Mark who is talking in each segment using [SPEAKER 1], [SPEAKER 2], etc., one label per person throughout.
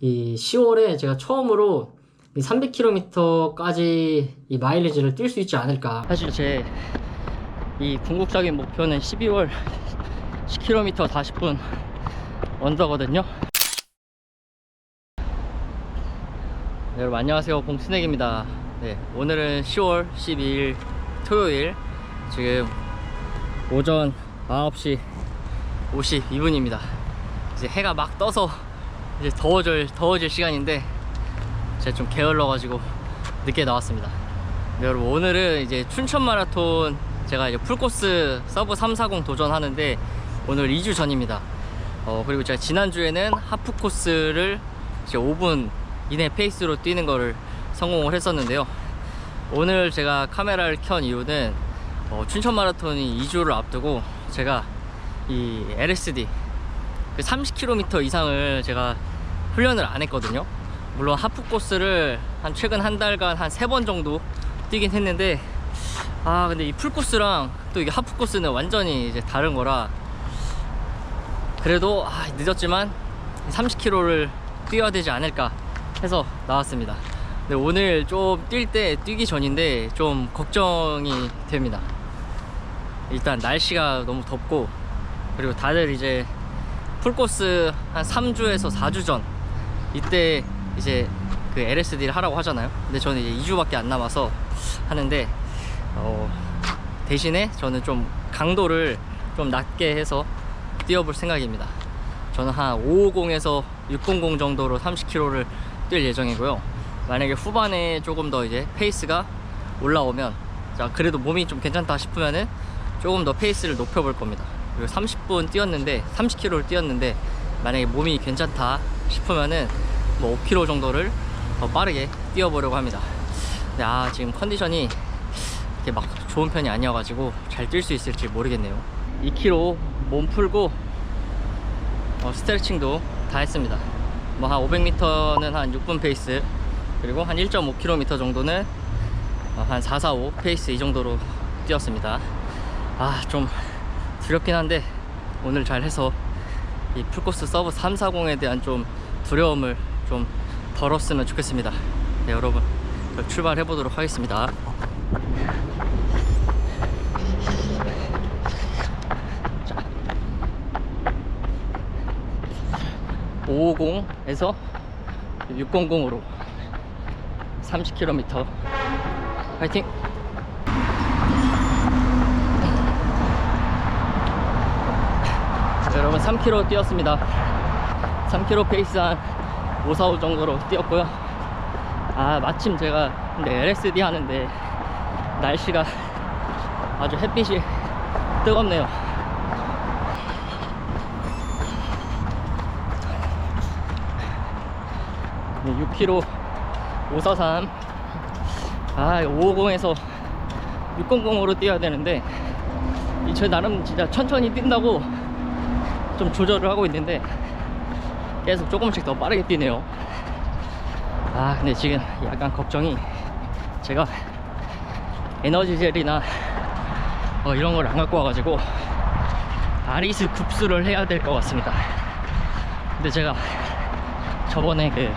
[SPEAKER 1] 이 10월에 제가 처음으로 이 300km까지 이 마일리지를 뛸 수 있지 않을까. 사실 제 이 궁극적인 목표는 12월 10km 40분 언더거든요. 네, 여러분 안녕하세요 봉스넥입니다 네, 오늘은 10월 12일 토요일 지금 오전 9시 52분입니다 이제 해가 막 떠서 이제 더워질 더워질 시간인데 제가 좀 게을러 가지고 늦게 나왔습니다 네, 여러분 오늘은 이제 춘천 마라톤 제가 이제 풀코스 서브 340 도전하는데 오늘 2주 전입니다 어, 그리고 제가 지난주에는 하프 코스를 이제 5분 이내 페이스로 뛰는 거를 성공을 했었는데요. 오늘 제가 카메라를 켠 이유는 어, 춘천 마라톤이 2주를 앞두고 제가 이 LSD 그 30km 이상을 제가 훈련을 안 했거든요. 물론 하프 코스를 한 최근 한 달간 한 세 번 정도 뛰긴 했는데 아 근데 이 풀 코스랑 또 이게 하프 코스는 완전히 이제 다른 거라 그래도 아, 늦었지만 30km를 뛰어야 되지 않을까 해서 나왔습니다. 근데 오늘 좀 뛸 때 뛰기 전인데 좀 걱정이 됩니다. 일단 날씨가 너무 덥고 그리고 다들 이제 풀코스 한 3주에서 4주 전 이때 이제 그 LSD를 하라고 하잖아요. 근데 저는 이제 2주밖에 안 남아서 하는데 어, 대신에 저는 좀 강도를 좀 낮게 해서 뛰어볼 생각입니다. 저는 한 550에서 600 정도로 30km를 뛸 예정이고요. 만약에 후반에 조금 더 이제 페이스가 올라오면 자 그래도 몸이 좀 괜찮다 싶으면은 조금 더 페이스를 높여 볼 겁니다. 그리고 30분 뛰었는데 30km를 뛰었는데 만약에 몸이 괜찮다 싶으면은 뭐 5km 정도를 더 빠르게 뛰어보려고 합니다. 아 지금 컨디션이 이렇게 막 좋은 편이 아니어가지고 잘 뛸 수 있을지 모르겠네요. 2km 몸 풀고 어, 스트레칭도 다 했습니다. 뭐 한 500m는 한 6분 페이스 그리고 한 1.5km 정도는 어, 한 445 페이스 이 정도로 뛰었습니다. 아좀 두렵긴 한데 오늘 잘 해서 이 풀코스 서브 340에 대한 좀 두려움을 좀 덜었으면 좋겠습니다. 네 여러분 출발해 보도록 하겠습니다. 550에서 600으로 30km 파이팅! 자, 여러분 3km 뛰었습니다. 3km 페이스 한 545 정도로 뛰었고요. 아 마침 제가 근데 LSD 하는데 날씨가 아주 햇빛이 뜨겁네요. 6km 543 아 550에서 600으로 뛰어야 되는데 이저 나름 진짜 천천히 뛴다고 좀 조절을 하고 있는데 계속 조금씩 더 빠르게 뛰네요 아 근데 지금 약간 걱정이 제가 에너지 젤이나 어, 이런 걸 안 갖고 와가지고 아리스 굽스를 해야 될 것 같습니다 근데 제가 저번에 그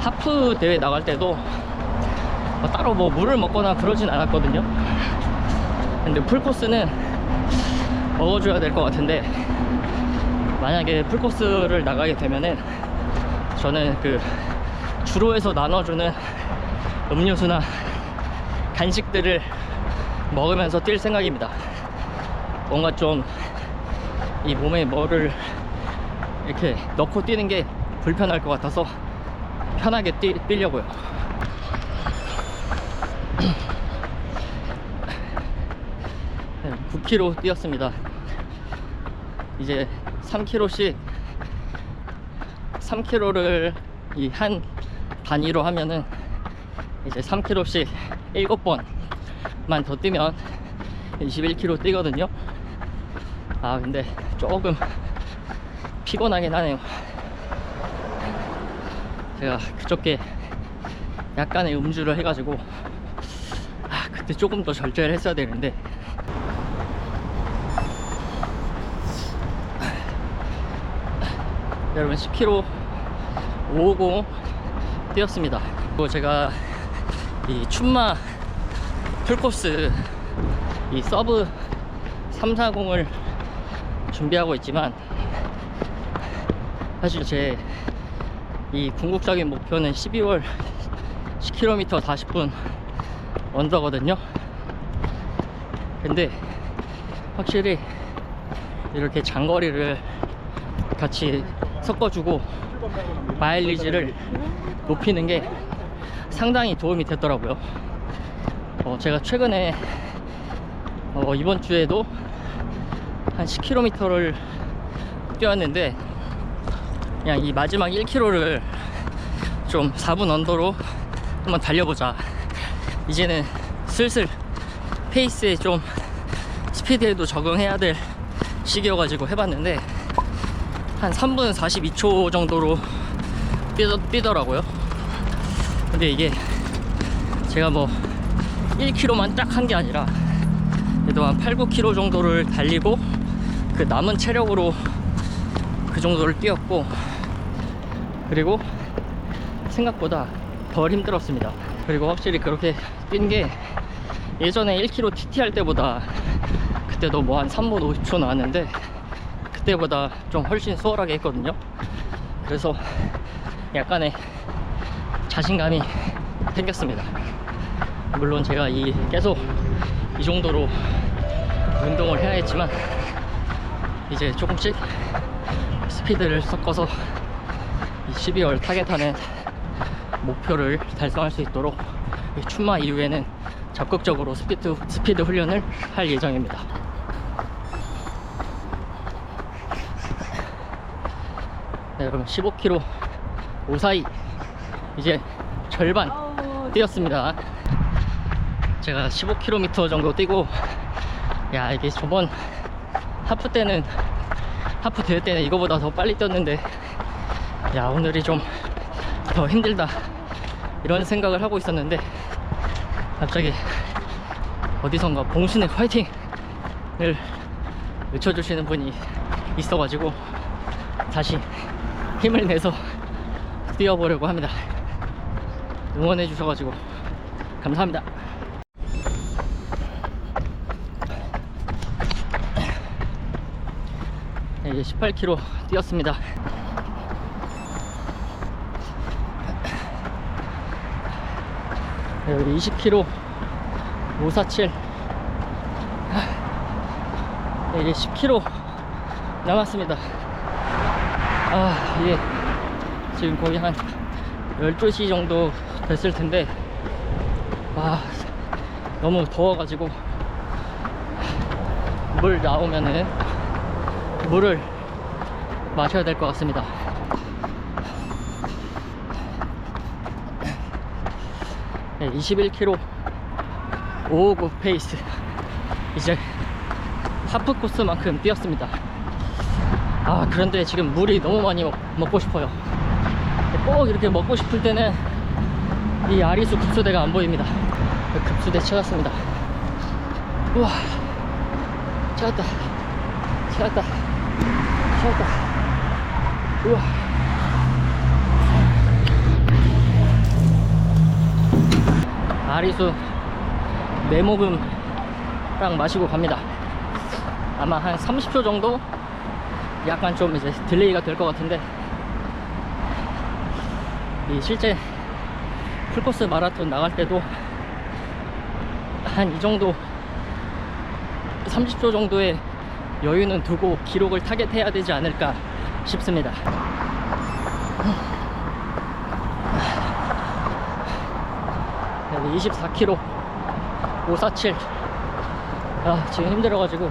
[SPEAKER 1] 하프 대회 나갈 때도 뭐 따로 뭐 물을 먹거나 그러진 않았거든요. 근데 풀코스는 먹어줘야 될 것 같은데 만약에 풀코스를 나가게 되면은 저는 그 주로에서 나눠주는 음료수나 간식들을 먹으면서 뛸 생각입니다. 뭔가 좀 이 몸에 뭐를 이렇게 넣고 뛰는 게 불편할 것 같아서 편하게 뛰, 뛰려고요. 네, 9km 뛰었습니다. 이제 3km씩 3km를 이 한 단위로 하면은 이제 3km씩 7번만 더 뛰면 21km 뛰거든요. 아 근데 조금 피곤하긴 하네요. 제가 그저께 약간의 음주를 해가지고 아 그때 조금 더 절제를 했어야 되는데 여러분 10km 550 뛰었습니다. 그리고 제가 이 춘마 풀코스 이 서브 340을 준비하고 있지만 사실 제 이 궁극적인 목표는 12월 10km 40분 언더거든요. 근데 확실히 이렇게 장거리를 같이 섞어주고 마일리지를 높이는 게 상당히 도움이 됐더라고요. 어, 제가 최근에 어, 이번 주에도 한 10km를 뛰었는데 그냥 이 마지막 1km를 좀 4분 언더로 한번 달려보자. 이제는 슬슬 페이스에 좀 스피드에도 적응해야 될 시기여가지고 해봤는데 한 3분 42초 정도로 뛰더, 뛰더 라고요. 근데 이게 제가 뭐 1km만 딱 한 게 아니라 그래도 한 8, 9km 정도를 달리고 그 남은 체력으로 그 정도를 뛰었고 그리고 생각보다 덜 힘들었습니다. 그리고 확실히 그렇게 뛴 게 예전에 1km TT 할 때보다 그때도 뭐 한 3분 50초 나왔는데 그때보다 좀 훨씬 수월하게 했거든요. 그래서 약간의 자신감이 생겼습니다. 물론 제가 이 계속 이 정도로 운동을 해야 했지만 이제 조금씩 스피드를 섞어서 이 12월 타겟하는 목표를 달성할 수 있도록 이 춘마 이후에는 적극적으로 스피드, 스피드 훈련을 할 예정입니다. 네, 여러분 15km 5사이 이제 절반 뛰었습니다. 제가 15km 정도 뛰고 야 이게 저번 하프 때는 하프 대회 때는 이거보다 더 빨리 뛰었는데 야 오늘이 좀 더 힘들다 이런 생각을 하고 있었는데 갑자기 어디선가 봉신의 화이팅을 외쳐주시는 분이 있어가지고 다시 힘을 내서 뛰어보려고 합니다. 응원해 주셔가지고 감사합니다. 네, 이제 18km 뛰었습니다. 네, 여기 20km 547 네, 이제 10km 남았습니다 아 이게 지금 거의 한 12시 정도 됐을 텐데 와 너무 더워가지고 물 나오면은 물을 마셔야 될 것 같습니다. 네, 21km 559 페이스. 이제 하프 코스만큼 뛰었습니다 아 그런데 지금 물이 너무 많이 먹, 먹고 싶어요. 꼭 이렇게 먹고 싶을 때는 이 아리수 급수대가 안 보입니다. 그 급수대 찾았습니다. 우와. 찾았다. 찾았다. 찾았다. 우와. 아리수 네모금 딱 마시고 갑니다. 아마 한 30초 정도 약간 좀 이제 딜레이가 될 것 같은데 이 실제 풀코스 마라톤 나갈 때도 한 이 정도 30초 정도의 여유는 두고 기록을 타겟해야 되지 않을까 싶습니다. 24km 547 아, 지금 힘들어가지고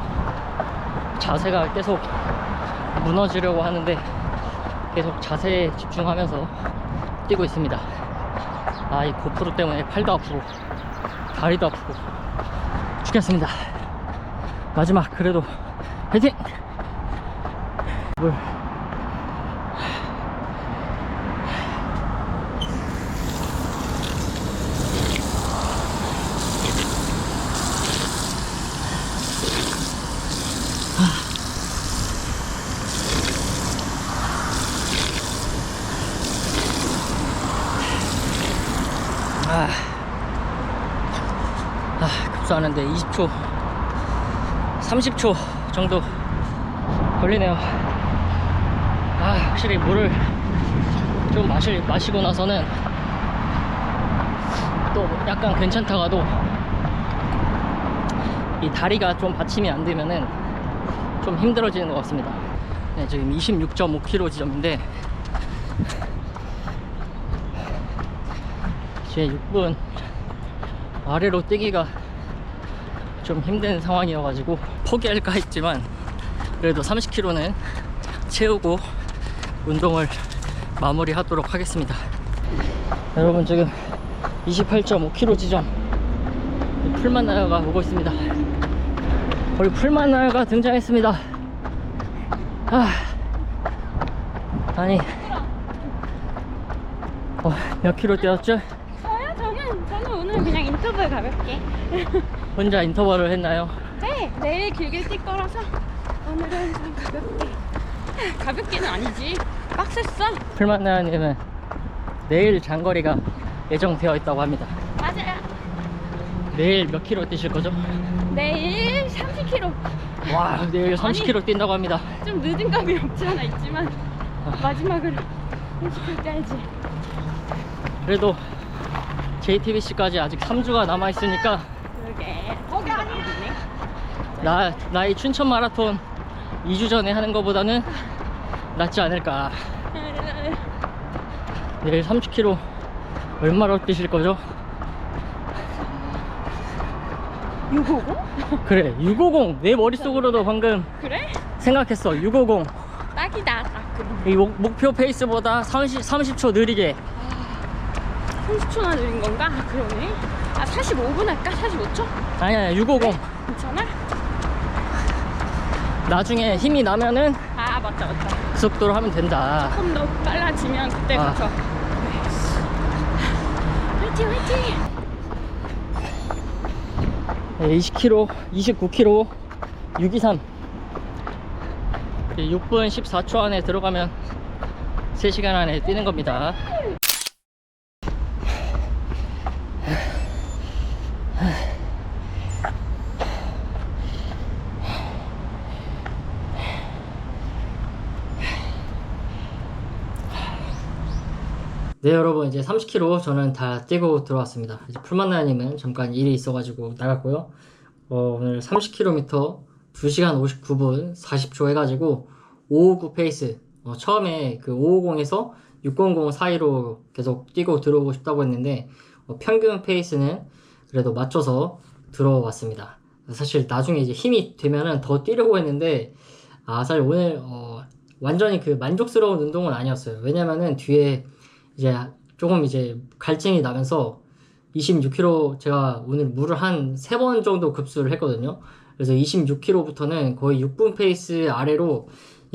[SPEAKER 1] 자세가 계속 무너지려고 하는데 계속 자세에 집중하면서 뛰고 있습니다 아 이 고프로 때문에 팔도 아프고 다리도 아프고 죽겠습니다 마지막 그래도 화이팅! 물
[SPEAKER 2] 아 급수하는데 20초, 30초 정도 걸리네요. 아, 확실히 물을 좀 마실, 마시고 나서는 또 약간 괜찮다가도 이 다리가 좀 받침이 안 되면은 좀 힘들어지는 것 같습니다. 네, 지금 26.5km 지점인데 제 6분 아래로 뛰기가 좀 힘든 상황이어가지고 포기할까 했지만 그래도 30km는 채우고 운동을 마무리하도록 하겠습니다. 여러분 지금 28.5km 지점 풀만나야가 오고 있습니다. 거기 풀만나야가 등장했습니다. 아, 아니 어, 몇 킬로 뛰었죠?
[SPEAKER 3] 저요? 저는 저는 오늘 그냥 인터벌 가볍게.
[SPEAKER 2] 혼자 인터벌을 했나요?
[SPEAKER 3] 네, 내일 길게 뛸 거라서 오늘은 좀 가볍게. 가볍게는 아니지. 빡셌어.
[SPEAKER 2] 풀만나야님은 내일 장거리가 예정되어 있다고 합니다.
[SPEAKER 3] 맞아요.
[SPEAKER 2] 내일 몇 킬로 뛰실 거죠?
[SPEAKER 3] 내일 30km.
[SPEAKER 2] 와, 내일 30킬로 뛴다고 합니다.
[SPEAKER 3] 좀 늦은 감이 없지 않아 있지만 마지막으로 30km 뛰어야지.
[SPEAKER 2] 그래도 JTBC까지 아직 3주가 남아 있으니까.
[SPEAKER 3] 거기 아니네.
[SPEAKER 2] 나 나이 춘천 마라톤 2주 전에 하는 것보다는 낫지 않을까. 내일 30km 얼마로 뛰실 거죠?
[SPEAKER 3] 650?
[SPEAKER 2] 그래, 650. 내 머릿속으로도 방금
[SPEAKER 3] 그래?
[SPEAKER 2] 생각했어. 650.
[SPEAKER 3] 딱이다. 딱 그럼.
[SPEAKER 2] 이 목, 목표 페이스보다 30, 30초 느리게.
[SPEAKER 3] 30초나 느린 건가? 아, 그러네. 아, 45분 할까? 45초?
[SPEAKER 2] 아니야, 650.
[SPEAKER 3] 괜찮아?
[SPEAKER 2] 나중에 힘이 나면은
[SPEAKER 3] 아, 맞다, 맞다.
[SPEAKER 2] 그 속도로 하면 된다.
[SPEAKER 3] 조금 더 빨라지면
[SPEAKER 2] 아.
[SPEAKER 3] 그때부터. 화이팅, 화이팅!
[SPEAKER 2] 네, 20km, 29km, 623. 6분 14초 안에 들어가면 3시간 안에 뛰는 겁니다. 네 여러분 이제 30km 저는 다 뛰고 들어왔습니다. 이제 풀만나님은 잠깐 일이 있어가지고 나갔고요. 어, 오늘 30km 2시간 59분 40초 해가지고 559 페이스. 어, 처음에 그 550에서 600 사이로 계속 뛰고 들어오고 싶다고 했는데 어, 평균 페이스는 그래도 맞춰서 들어왔습니다. 사실 나중에 이제 힘이 되면은 더 뛰려고 했는데 아 사실 오늘 어, 완전히 그 만족스러운 운동은 아니었어요. 왜냐면은 뒤에 이제 조금 이제 갈증이 나면서 26kg 제가 오늘 물을 한 세 번 정도 급수를 했거든요. 그래서 26kg부터는 거의 6분 페이스 아래로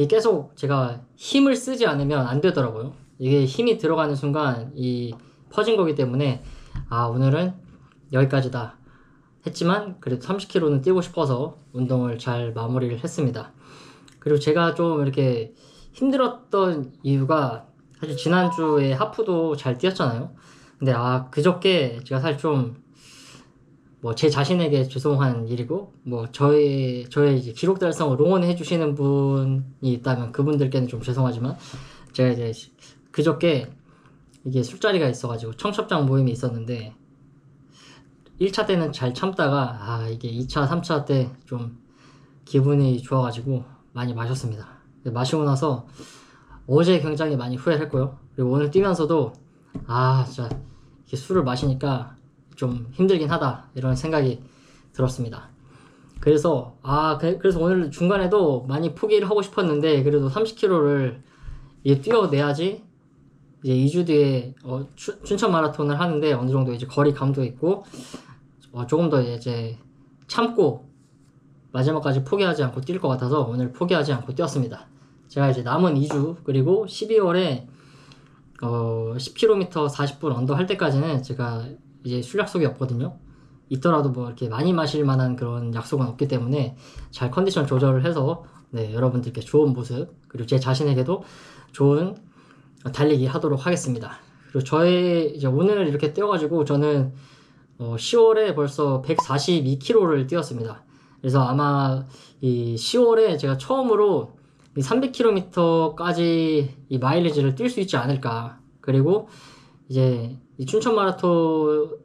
[SPEAKER 2] 계속 제가 힘을 쓰지 않으면 안 되더라고요. 이게 힘이 들어가는 순간 이 퍼진 거기 때문에 아 오늘은 여기까지다 했지만 그래도 30kg는 뛰고 싶어서 운동을 잘 마무리를 했습니다. 그리고 제가 좀 이렇게 힘들었던 이유가 사실 지난주에 하프도 잘 뛰었잖아요. 근데 아 그저께 제가 사실 좀 뭐 제 자신에게 죄송한 일이고 뭐 저의 저의 이제 기록 달성을 응원해 주시는 분이 있다면 그분들께는 좀 죄송하지만 제가 이제 그저께 이게 술자리가 있어가지고 청첩장 모임이 있었는데 1차 때는 잘 참다가 아 이게 2차 3차 때 좀 기분이 좋아가지고 많이 마셨습니다. 마시고 나서 어제 굉장히 많이 후회를 했고요. 그리고 오늘 뛰면서도 아 진짜 이렇게 술을 마시니까 좀 힘들긴 하다 이런 생각이 들었습니다. 그래서 아 그- 그래서 오늘 중간에도 많이 포기를 하고 싶었는데 그래도 30km를 이제 뛰어내야지 이제 2주 뒤에 어, 춘- 춘천 마라톤을 하는데 어느 정도 이제 거리감도 있고 어, 조금 더 이제 참고 마지막까지 포기하지 않고 뛸 것 같아서 오늘 포기하지 않고 뛰었습니다. 제가 이제 남은 2주 그리고 12월에 어 10km 40분 언더 할 때까지는 제가 이제 술 약속이 없거든요. 있더라도 뭐 이렇게 많이 마실 만한 그런 약속은 없기 때문에 잘 컨디션 조절을 해서 네 여러분들께 좋은 모습 그리고 제 자신에게도 좋은 달리기 하도록 하겠습니다. 그리고 저의 이제 오늘 이렇게 뛰어가지고 저는 어, 10월에 벌써 142km를 뛰었습니다. 그래서 아마 이 10월에 제가 처음으로 이 300km까지 이 마일리지를 뛸 수 있지 않을까. 그리고 이제 이 춘천 마라톤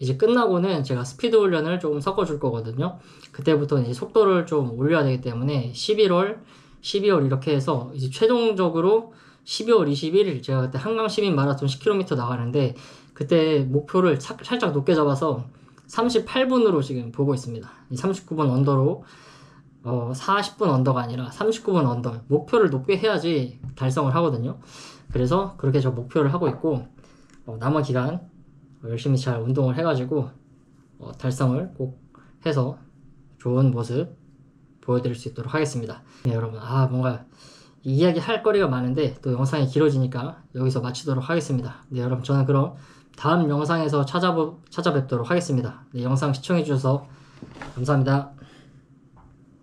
[SPEAKER 2] 이제 끝나고는 제가 스피드 훈련을 조금 섞어줄 거거든요. 그때부터 이제 속도를 좀 올려야 되기 때문에 11월, 12월 이렇게 해서 이제 최종적으로 12월 21일 제가 그때 한강 시민 마라톤 10km 나가는데 그때 목표를 사- 살짝 높게 잡아서 38분으로 지금 보고 있습니다. 이 39분 언더로 어, 40분 언더가 아니라 39분 언더 목표를 높게 해야지 달성을 하거든요. 그래서 그렇게 저 목표를 하고 있고 어, 남은 기간 열심히 잘 운동을 해가지고 어, 달성을 꼭 해서 좋은 모습 보여드릴 수 있도록 하겠습니다. 네, 여러분 아 뭔가 이 이야기 할 거리가 많은데 또 영상이 길어지니까 여기서 마치도록 하겠습니다. 네 여러분 저는 그럼 다음 영상에서 찾아보, 찾아뵙도록 하겠습니다. 네, 영상 시청해 주셔서 감사합니다.